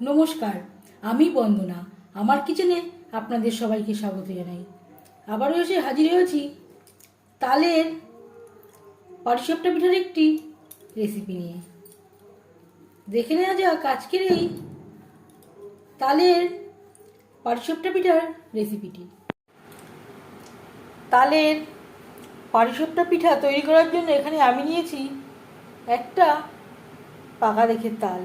নমস্কার, আমি বন্দনা। আমার কিচেনে আপনাদের সবাইকে স্বাগত জানাই। আবারও এসে হাজির হয়েছি তালের পাটিসাপটা পিঠার একটি রেসিপি নিয়ে। দেখে নেওয়া যাক আজকের এই তালের পাটিসাপটা পিঠার রেসিপিটি তালের পাটিসাপটা পিঠা তৈরি করার জন্য এখানে আমি নিয়েছি একটা পাকা দেখে তাল।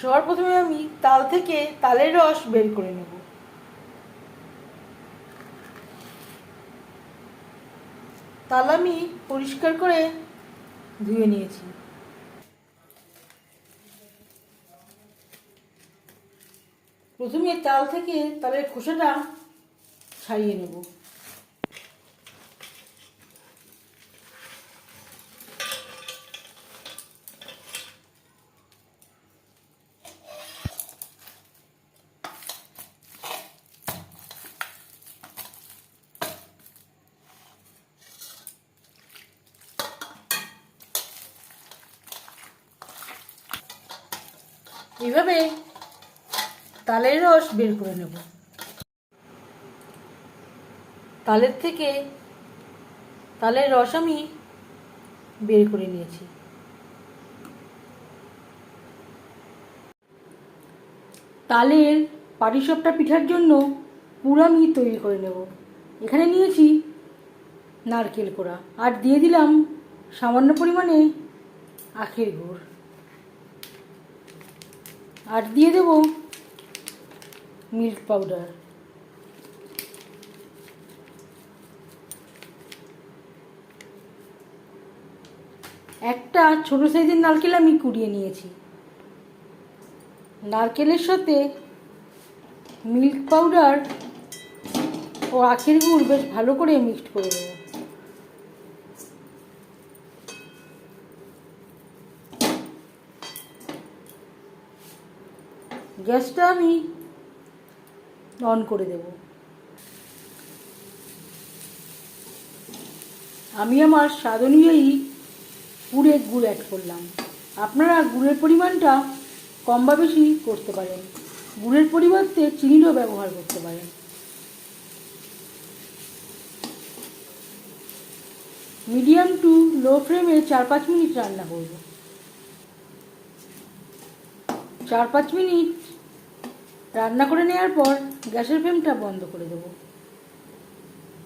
সবার প্রথমে আমি তাল থেকে তালের রস বের করে নেব। তাল আমি পরিষ্কার করে ধুয়ে নিয়েছি। প্রথমে তাল থেকে তালের খোসাটা ছাড়িয়ে নেব। এইভাবে তালের রস বের করে নেব। তালের থেকে তালের রস আমি বের করে নিয়েছি। তালের পাটিসাপটা পিঠার জন্য পুর আমি তৈরি করে নেব। এখানে নিয়েছি নারকেল কোড়া। আর দিয়ে দিলাম সামান্য পরিমাণে আখের গুড়। আর দিয়ে দেব মিল্ক পাউডার। একটা ছোট সাইজের নারকেল আমি কুড়িয়ে নিয়েছি। নারকেলের সাথে মিল্ক পাউডার ও আখের গুড় বেশ ভালো করে মিক্সড করে দেবো গ্যাসটা আমি অন করে দেব। আমি আমার স্বাদ অনুযায়ী গুড় অ্যাড করলাম। আপনারা গুড়ের পরিমাণটা কম বা বেশি করতে পারেন। গুড়ের পরিবর্তে চিনিরও ব্যবহার করতে পারেন। মিডিয়াম টু লো ফ্লেমে চার পাঁচ মিনিট রান্না করব। চার পাঁচ মিনিট রান্না করে নেওয়ার পর গ্যাসের ফ্লেমটা বন্ধ করে দেব।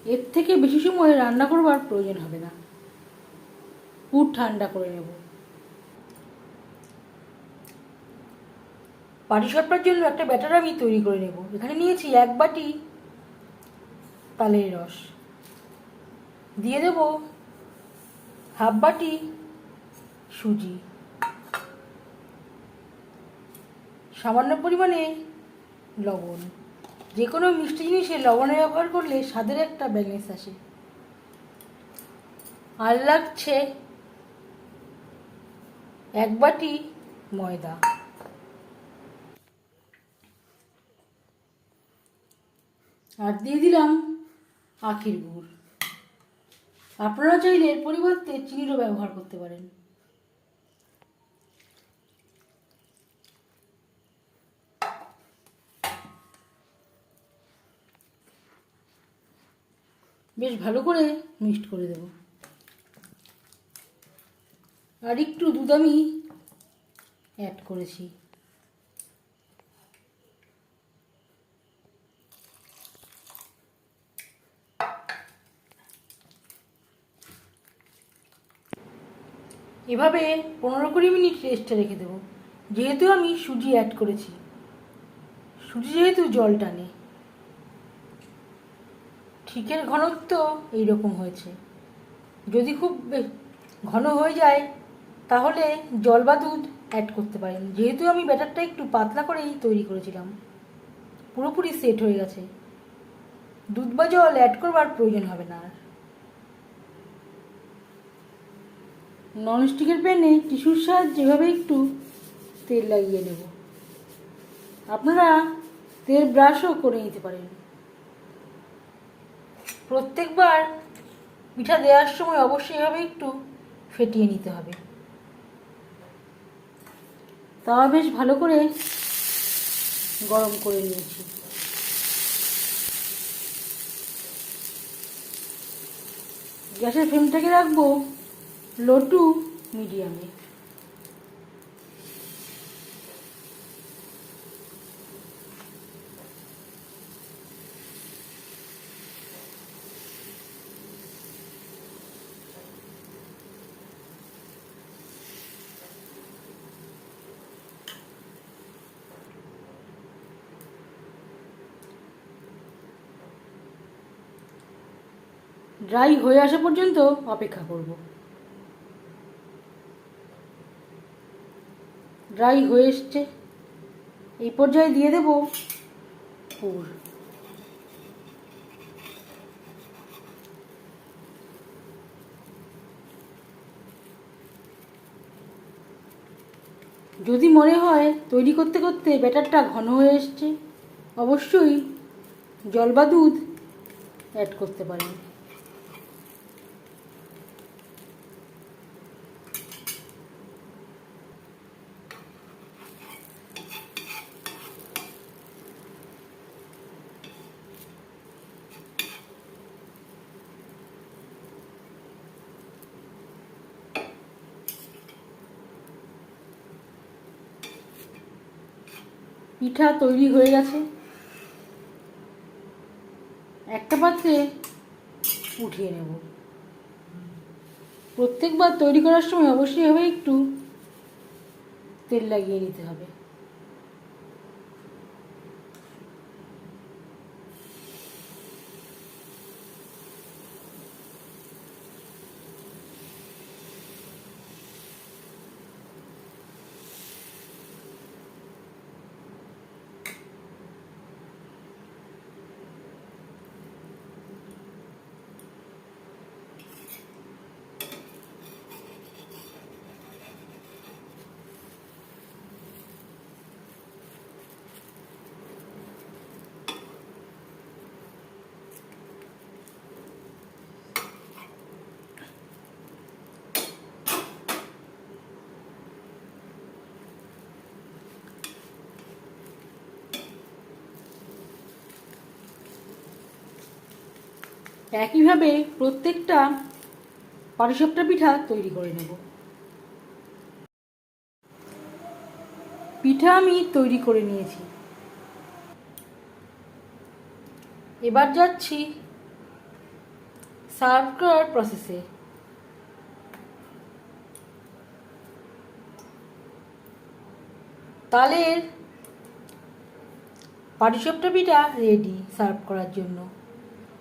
এর থেকে বেশি সময় রান্না করবার প্রয়োজন হবে না। পুর ঠান্ডা করে নেব। পাটিসাপটার জন্য একটা ব্যাটার আমি তৈরি করে নেব। এখানে নিয়েছি এক বাটি তালের রস। দিয়ে দেব হাফ বাটি সুজি। সামান্য পরিমাণে লবণ। যে কোনো মিষ্টি জিনিসে লবণের ব্যবহার করলে স্বাদের একটা ব্যালেন্স আসে। আর লাগছে এক বাটি ময়দা। আর দিয়ে দিলাম আখের গুড়। আপনারা চাইলে এর পরিবর্তে চিনিরও ব্যবহার করতে পারেন। বেশ ভালো করে মিক্সড করে দেব। আর একটু দুধ আমি অ্যাড করেছি। এভাবে পনেরো কুড়ি মিনিট রেস্টে রেখে দেবো। যেহেতু আমি সুজি অ্যাড করেছি। সুজি যেহেতু জল টানে ঠিকের ঘনত্ব এই রকম হয়েছে। যদি খুব ঘন হয়ে যায়, তাহলে জল বা দুধ অ্যাড করতে পারেন। যেহেতু আমি ব্যাটারটা একটু পাতলা করেই তৈরি করেছিলাম, পুরোপুরি সেট হয়ে গেছে। দুধ বা জল অ্যাড করবার প্রয়োজন হবে না আর। ননস্টিকের প্যানে টিস্যুর সাহায্যে যেভাবে একটু তেল লাগিয়ে নেব। আপনারা তেল ব্রাশও করে নিতে পারেন। প্রত্যেকবার পিঠা দেওয়ার সময় অবশ্যই এভাবে একটু ফেটিয়ে নিতে হবে। তাওয়া বেশ ভালো করে গরম করে নিয়েছি। গ্যাসের ফ্লেমটাকে রাখব লো টু মিডিয়ামে। ড্রাই হয়ে আসা পর্যন্ত অপেক্ষা করব। ড্রাই হয়ে এসছে। এই পর্যায়ে দিয়ে দেব পুর। যদি মনে হয় তৈরি করতে করতে ব্যাটারটা ঘন হয়ে এসছে, অবশ্যই জল বা দুধ অ্যাড করতে পারেন। পিঠা তৈরি হয়ে গেছে। একটা পাত্রে উঠিয়ে নেব। প্রত্যেকবার তৈরি করার সময় অবশ্যই হবে একটু তেল লাগিয়ে নিতে হবে। একইভাবে প্রত্যেকটা পাটিসাপটা পিঠা তৈরি করে নেব। পিঠা আমি তৈরি করে নিয়েছি। এবার যাচ্ছি সার্ভ করার প্রসেসে তালের পাটিসাপটা পিঠা রেডি সার্ভ করার জন্য।